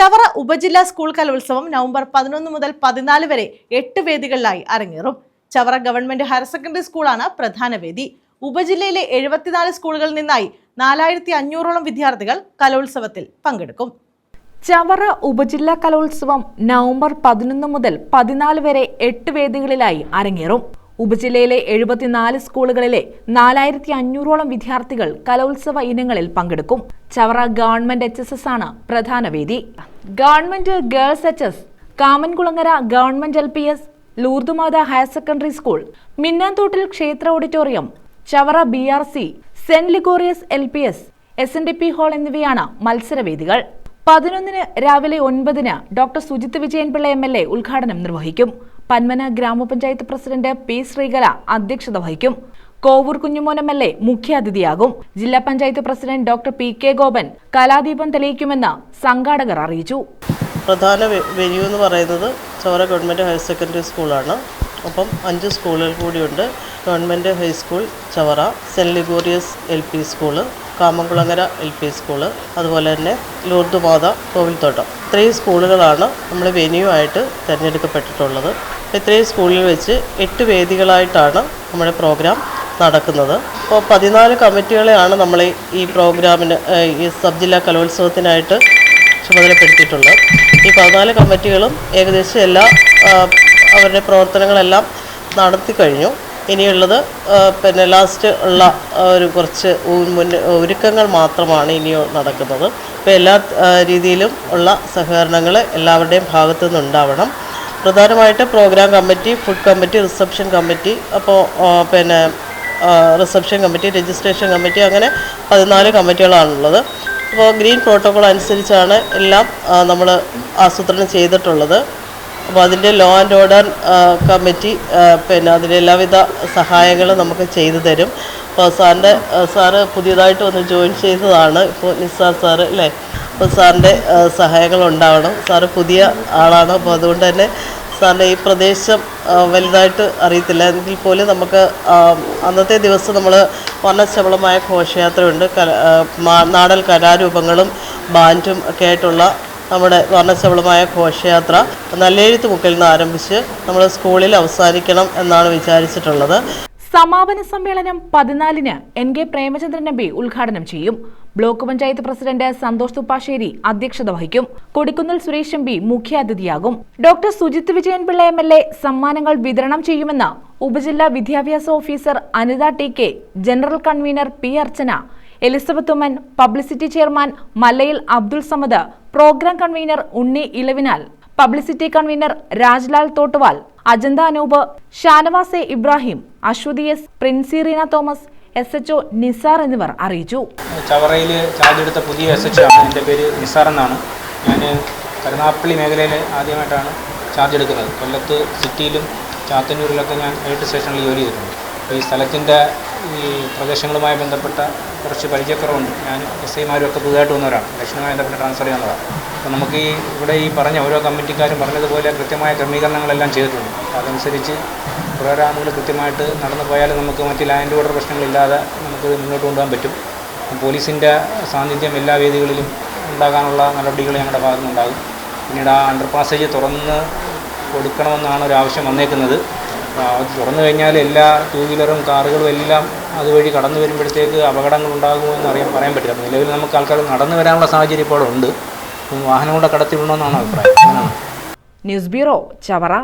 ചവറ ഉപജില്ലാ സ്കൂൾ കലോത്സവം നവംബർ പതിനൊന്ന് മുതൽ പതിനാല് വരെ എട്ട് വേദികളിലായി അരങ്ങേറും. ചവറ ഗവൺമെന്റ് ഹയർ സെക്കൻഡറി സ്കൂളാണ് പ്രധാന വേദി. ഉപജില്ലയിലെ എഴുപത്തിനാല് സ്കൂളുകളിൽ നിന്നായി നാലായിരത്തി അഞ്ഞൂറോളം വിദ്യാർത്ഥികൾ കലോത്സവത്തിൽ പങ്കെടുക്കും. ചവറ ഉപജില്ലാ കലോത്സവം നവംബർ പതിനൊന്ന് മുതൽ പതിനാല് വരെ എട്ട് വേദികളിലായി അരങ്ങേറും. ഉപജില്ലയിലെ എഴുപത്തിനാല് സ്കൂളുകളിലെ നാലായിരത്തി അഞ്ഞൂറോളം വിദ്യാർത്ഥികൾ കലോത്സവ ഇനങ്ങളിൽ പങ്കെടുക്കും. ചവറ ഗവൺമെന്റ് എച്ച് ആണ് പ്രധാന വേദി. Government girls H S Kamankulangara government L P S Lourdumatha higher secondary school മിന്നാന്തോട്ടിൽ ക്ഷേത്ര auditorium Chavara B R C Saint Ligorius L P S S N D P hall എന്നിവയാണ് മത്സരവേദികൾ. പതിനൊന്നിന് രാവിലെ ഒൻപതിന് doctor Sujith Vijayan Pillai M L A ഉദ്ഘാടനം നിർവഹിക്കും. പന്മന ഗ്രാമപഞ്ചായത്ത് president P Sreekala അധ്യക്ഷത വഹിക്കും. Kovoor Kunjumon M L A മുഖ്യാതിഥിയാകും. ജില്ലാ panchayat president doctor P K Gopan Kaladeepam തെളിയിക്കുമെന്ന് സംഘാടകർ അറിയിച്ചു. പ്രധാന വെന്യൂ എന്ന് പറയുന്നത് ചോര ഗവൺമെന്റ് ഹയർ സെക്കൻഡറി സ്കൂളാണ്. ഒപ്പം അഞ്ച് സ്കൂളുകൾ കൂടിയുണ്ട്. Government high school Chavara saint Ligorius L P school Kamamkulangara L P school അതുപോലെ തന്നെ ലൂർദുപാത കോവിൽത്തോട്ടം. ഇത്രയും സ്കൂളുകളാണ് നമ്മൾ വെന്യൂ ആയിട്ട് തിരഞ്ഞെടുക്കപ്പെട്ടിട്ടുള്ളത്. ഇത്രയും സ്കൂളിൽ വെച്ച് എട്ട് വേദികളായിട്ടാണ് നമ്മുടെ പ്രോഗ്രാം നടക്കുന്നത്. അപ്പോൾ പതിനാല് കമ്മിറ്റികളെയാണ് നമ്മൾ ഈ പ്രോഗ്രാമിന് ഈ സബ് ജില്ലാ കലോത്സവത്തിനായിട്ട് ചുമതലപ്പെടുത്തിയിട്ടുള്ളത്. ഈ പതിനാല് കമ്മിറ്റികളും ഏകദേശം എല്ലാ അവരുടെ പ്രവർത്തനങ്ങളെല്ലാം നടത്തി കഴിഞ്ഞു. ഇനിയുള്ളത് പിന്നെ ലാസ്റ്റ് ഉള്ള ഒരു കുറച്ച് മുൻ ഒരുക്കങ്ങൾ മാത്രമാണ് ഇനി നടക്കുന്നത്. അപ്പോൾ എല്ലാ രീതിയിലും ഉള്ള സഹകരണങ്ങൾ എല്ലാവരുടെയും ഭാഗത്തു നിന്നുണ്ടാവണം. പ്രധാനമായിട്ട് programme committee food committee reception committee അപ്പോൾ പിന്നെ റിസപ്ഷൻ കമ്മിറ്റി രജിസ്ട്രേഷൻ കമ്മിറ്റി അങ്ങനെ പതിനാല് കമ്മിറ്റികളാണുള്ളത് അപ്പോൾ ഗ്രീൻ പ്രോട്ടോകോൾ അനുസരിച്ചാണ് എല്ലാം നമ്മൾ ആസൂത്രണം ചെയ്തിട്ടുള്ളത്. അപ്പോൾ അതിന്റെ ലോ ആൻഡ് ഓർഡർ കമ്മിറ്റി പിന്നെ അതിന്റെ എല്ലാവിധ സഹായങ്ങളും നമുക്ക് ചെയ്തു തരും. അപ്പോൾ സാറിന്റെ സാറ് പുതിയതായിട്ട് വന്ന് ജോയിൻ ചെയ്തതാണ്. ഇപ്പോൾ നിസാർ സാറ് അല്ലേ? അപ്പോൾ സാറിന്റെ സഹായങ്ങൾ ഉണ്ടാവണം. സാറ് പുതിയ ആളാണ്. അപ്പോൾ അതുകൊണ്ട് തന്നെ സാറിന്റെ ഈ പ്രദേശം വലുതായിട്ട് അറിയത്തില്ല. എങ്കിൽ പോലും നമുക്ക് അന്നത്തെ ദിവസം നമ്മൾ വർണശബളമായ ഘോഷയാത്രയുണ്ട്. നാടൻ കലാരൂപങ്ങളും ബാൻഡും ഒക്കെ ആയിട്ടുള്ള നമ്മുടെ വർണശബളമായ ഘോഷയാത്ര നല്ലെഴുത്ത് മുക്കിൽ നിന്ന് ആരംഭിച്ച് നമ്മൾ സ്കൂളിൽ അവസാനിക്കണം എന്നാണ് വിചാരിച്ചിട്ടുള്ളത്. സമാപന സമ്മേളനം പതിനാലിന് N K Premachandran M P ഉദ്ഘാടനം ചെയ്യും. ബ്ലോക്ക് പഞ്ചായത്ത് പ്രസിഡന്റ് സന്തോഷ് തുപ്പാശ്ശേരി അധ്യക്ഷത വഹിക്കും. കൊടിക്കുന്നിൽ സുരേഷ് എം പി മുഖ്യാതിഥിയാകും. Doctor Sujith Vijayan Pillai M L A സമ്മാനങ്ങൾ വിതരണം ചെയ്യുമെന്ന് ഉപജില്ലാ വിദ്യാഭ്യാസ officer Anitha T K general convener P Archana Elizabeth Oommen publicity chairman Mallayil Abdul Samad programme convener Unni Elavinal publicity convener Rajlal Thottuval Ajantha Anoop Shanavas Ibrahim Ashwathy S Princy Reena Thomas S H Nizar എന്നിവർ അറിയിച്ചു. ചവറയിൽ ചാർജെടുത്ത പുതിയ S H ആണ് എന്റെ പേര് നിസാർ എന്നാണ്. ഞാൻ കരുനാപ്പള്ളി മേഖലയിൽ ആദ്യമായിട്ടാണ് ചാർജ് എടുക്കുന്നത് കൊല്ലത്ത് സിറ്റിയിലും ചാത്തന്നൂരിലൊക്കെ ഞാൻ എയ്റ്റ് സ്റ്റേഷനിൽ ജോലി ചെയ്തിട്ടുണ്ട്. അപ്പോൾ ഈ സ്ഥലത്തിന്റെ ഈ പ്രദേശങ്ങളുമായി ബന്ധപ്പെട്ട കുറച്ച് പരിചയക്കുറവുണ്ട്. ഞാൻ എസ് ഐമാരും ഒക്കെ പുതുതായിട്ട് വന്നവരാണ്. ഇലക്ഷനുമായി ബന്ധപ്പെട്ട് ട്രാൻസ്ഫർ ചെയ്യുന്നതാണ് അപ്പോൾ നമുക്ക് ഈ ഇവിടെ ഈ പറഞ്ഞ ഓരോ കമ്മിറ്റിക്കാരും പറഞ്ഞതുപോലെ കൃത്യമായ ക്രമീകരണങ്ങളെല്ലാം ചെയ്തിട്ടുണ്ട്. അപ്പോൾ അതനുസരിച്ച് പ്രോഗ്രാമുകൾ കൃത്യമായിട്ട് നടന്നു പോയാൽ നമുക്ക് മറ്റ് ലാൻഡ് ഓർഡർ പ്രശ്നങ്ങളില്ലാതെ നമുക്ക് മുന്നോട്ട് കൊണ്ടുപോകാൻ പറ്റും. പോലീസിന്റെ സാന്നിധ്യം എല്ലാ വേദികളിലും ഉണ്ടാകാനുള്ള നടപടികൾ ഞങ്ങളുടെ ഭാഗത്തുനിന്നുണ്ടാകും. പിന്നീട് ആ അണ്ടർ പാസേജ് തുറന്ന് കൊടുക്കണമെന്നാണ് ഒരു ആവശ്യം വന്നേക്കുന്നത്. അത് തുറന്നു കഴിഞ്ഞാൽ എല്ലാ ടൂ വീലറും കാറുകളും എല്ലാം അതുവഴി കടന്നു വരുമ്പോഴത്തേക്ക് അപകടങ്ങൾ ഉണ്ടാകുമോ എന്ന് അറിയാൻ പറയാൻ പറ്റില്ല. അപ്പോൾ നിലവിൽ നമുക്ക് ആൾക്കാർ നടന്നു വരാനുള്ള സാഹചര്യം ഇപ്പോൾ ഉണ്ട്. വാഹനം കൂടെ കടത്തി വിടണമെന്നാണ് അഭിപ്രായം. News bureau Chavara